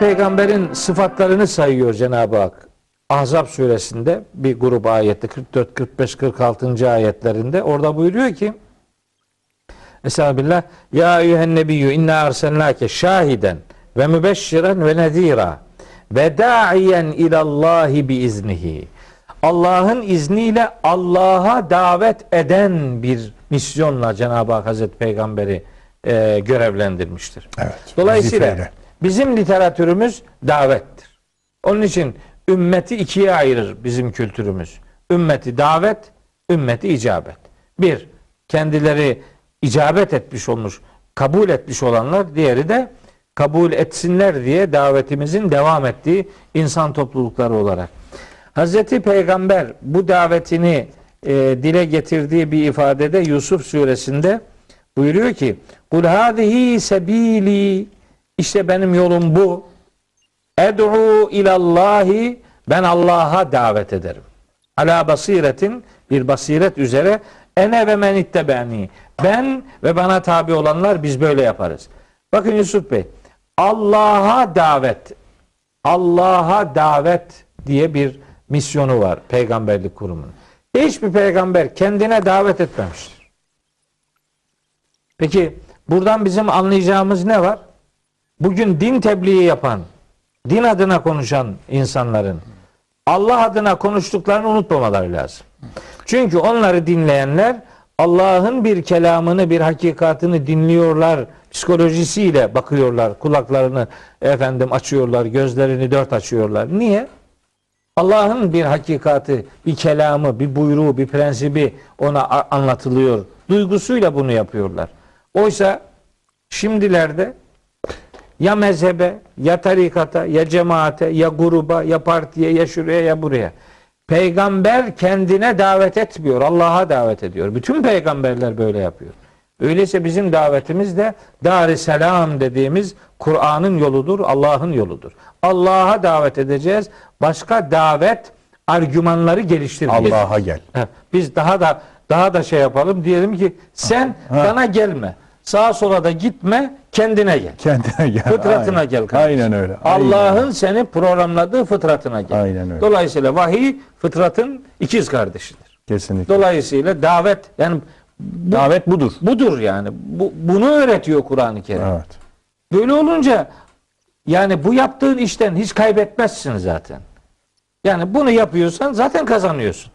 Peygamber'in sıfatlarını sayıyor Cenab-ı Hak. Ahzab suresinde bir grup ayette 44, 45, 46. ayetlerinde orada buyuruyor ki Estağfirullah. Ya eyyühen nebiyyü inna arselnake şahiden ve mübeşşiren ve nezira ve da'iyen ilallahi bi iznihi. Allah'ın izniyle Allah'a davet eden bir misyonla Cenab-ı Hak Hazreti Peygamber'i e, görevlendirmiştir. Evet. Dolayısıyla vazifeyle. Bizim literatürümüz davettir. Onun için ümmeti ikiye ayırır bizim kültürümüz. Ümmeti davet, ümmeti icabet. Bir, kendileri icabet etmiş olmuş, kabul etmiş olanlar, diğeri de kabul etsinler diye davetimizin devam ettiği insan toplulukları olarak. Hazreti Peygamber bu davetini e, dile getirdiği bir ifadede Yusuf suresinde buyuruyor ki Kul hadihi sebili işte benim yolum bu. Ed'u ilallahi ben Allah'a davet ederim. Ala basiretin bir basiret üzere ene ve men ittebeni. Ben ve bana tabi olanlar biz böyle yaparız. Bakın Yusuf Bey Allah'a davet Allah'a davet diye bir misyonu var peygamberlik kurumunun. Hiçbir peygamber kendine davet etmemiştir. Peki buradan bizim anlayacağımız ne var? Bugün din tebliği yapan, din adına konuşan insanların Allah adına konuştuklarını unutmamaları lazım. Çünkü onları dinleyenler Allah'ın bir kelamını, bir hakikatını dinliyorlar, psikolojisiyle bakıyorlar, kulaklarını efendim açıyorlar, gözlerini dört açıyorlar. Niye? Allah'ın bir hakikati, bir kelamı, bir buyruğu, bir prensibi ona anlatılıyor. Duygusuyla bunu yapıyorlar. Oysa şimdilerde ya mezhebe, ya tarikata, ya cemaate, ya gruba, ya partiye, ya şuraya, ya buraya. Peygamber kendine davet etmiyor, Allah'a davet ediyor. Bütün peygamberler böyle yapıyor. Öyleyse bizim davetimiz de dar selam dediğimiz Kur'an'ın yoludur, Allah'ın yoludur. Allah'a davet edeceğiz. Başka davet argümanları geliştirmeyeceğiz. Allah'a gel. Biz daha da daha da şey yapalım. Diyelim ki sen bana gelme. Sağa sola da gitme, kendine gel. Kendine gel. Fıtratına Aynen. gel kardeşim. Aynen öyle. Allah'ın seni programladığı fıtratına gel. Aynen öyle. Dolayısıyla vahiy fıtratın ikiz kardeşidir. Kesinlikle. Dolayısıyla davet yani bu- Davet budur. budur yani. Bu, bunu öğretiyor Kur'an-ı Kerim. Evet. Böyle olunca yani bu yaptığın işten hiç kaybetmezsin zaten. Yani bunu yapıyorsan zaten kazanıyorsun.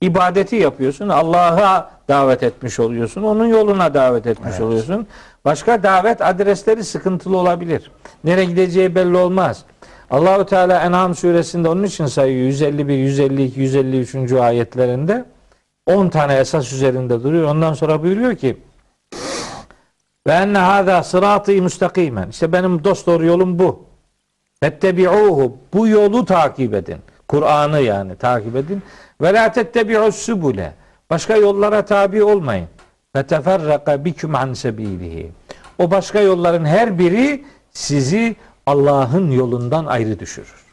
İbadeti yapıyorsun. Allah'a davet etmiş oluyorsun. Onun yoluna davet etmiş Evet. oluyorsun. Başka davet adresleri sıkıntılı olabilir. Nereye gideceği belli olmaz. Allahu Teala En'am suresinde onun için sayıyor 151, 152, 153. ayetlerinde 10 tane esas üzerinde duruyor. Ondan sonra buyuruyor ki ve enne hâzâ sıratı müstakimen. İşte benim dost doğru yolum bu. Fettebi'uhu. Bu yolu takip edin. Kur'an'ı yani takip edin. Ve la tettebi'us subule. Başka yollara tabi olmayın. Ve teferraka biküm an sebilihi. O başka yolların her biri sizi Allah'ın yolundan ayrı düşürür.